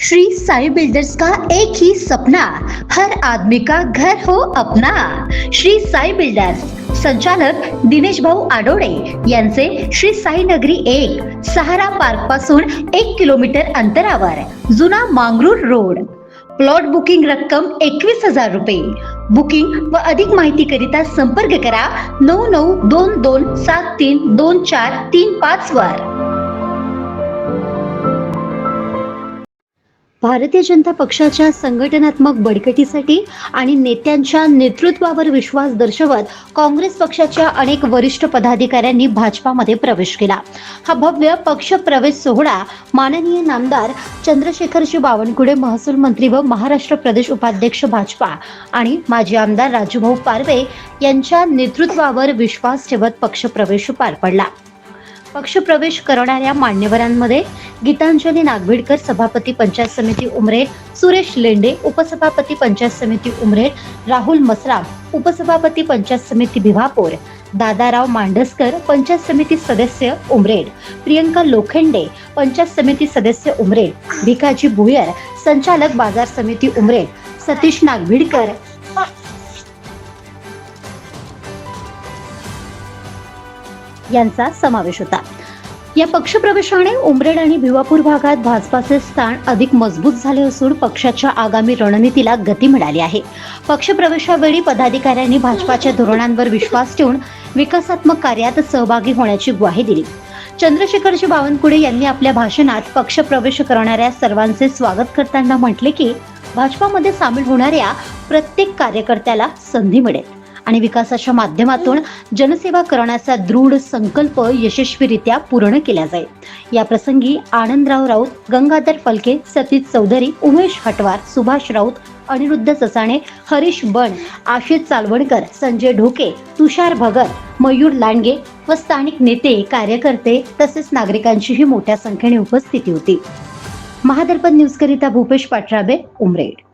Shri Sai builders का एक ही सपना हर आदमी का घर हो अपना। श्री साई बिल्डर्स संचालक दिनेश भाऊ आडोळे यांचे श्री साई नगरी एक सहारा पार्कपासून एक किलोमीटर अंतरावर जुना मांगरूर रोड. प्लॉट बुकिंग रक्कम एकवीस हजार रुपये. बुकिंग व अधिक माहिती करिता संपर्क करा नऊ नऊ दोन दोन सात तीन दोन चार तीन पाच वर. भारतीय जनता पक्षाच्या संघटनात्मक बळकटीसाठी आणि नेत्यांच्या नेतृत्वावर विश्वास दर्शवत काँग्रेस पक्षाच्या अनेक वरिष्ठ पदाधिकाऱ्यांनी भाजपामध्ये प्रवेश केला. हा भव्य पक्ष प्रवेश सोहळा माननीय नामदार चंद्रशेखरजी बावनकुळे महसूल मंत्री व महाराष्ट्र प्रदेश उपाध्यक्ष भाजपा आणि माजी आमदार राजूभाऊ पारवे यांच्या नेतृत्वावर विश्वास ठेवत पक्षप्रवेश पार पडला. पक्षप्रवेश करणाऱ्या मान्यवरांमध्ये गीतांजली नागभिडकर सभापती पंचायत समिती उमरेड सुरेश लेंडे उपसभापती पंचायत समिती उमरेड राहुल मसराम उपसभापती पंचायत समिती भिवापूर दादाराव मांडसकर पंचायत समिती सदस्य उमरेड प्रियंका लोखंडे पंचायत समिती सदस्य उमरेड भिकाजी भुयर संचालक बाजार समिती उमरेड सतीश नागभिडकर यांचा समावेश होता. या पक्षप्रवेशाने उमरेड आणि भिवापूर भागात भाजपाचे स्थान अधिक मजबूत झाले असून पक्षाच्या आगामी रणनीतीला गती मिळाली आहे. पक्षप्रवेशावेळी पदाधिकाऱ्यांनी भाजपाच्या धोरणांवर विश्वास ठेवून विकासात्मक कार्यात सहभागी होण्याची ग्वाही दिली. चंद्रशेखरजी बावनकुळे यांनी आपल्या भाषणात पक्षप्रवेश करणाऱ्या सर्वांचे स्वागत करताना म्हटले की भाजपामध्ये सामील होणाऱ्या प्रत्येक कार्यकर्त्याला संधी मिळेल. आणि विकासाच्या माध्यमातून जनसेवा करण्याचा दृढ संकल्प यशस्वीरित्या पूर्ण केला जाईल. या प्रसंगी आनंदराव राऊत गंगाधर फलके सतीश चौधरी उमेश हटवार सुभाष राऊत अनिरुद्ध ससाणे हरीश बन आशिष चालवणकर संजय ढोके तुषार भगत मयूर लांडगे व स्थानिक नेते कार्यकर्ते तसेच नागरिकांचीही मोठ्या संख्येने उपस्थिती होती. महादर्पण न्यूजकरिता भूपेश पाटराबे उमरेड.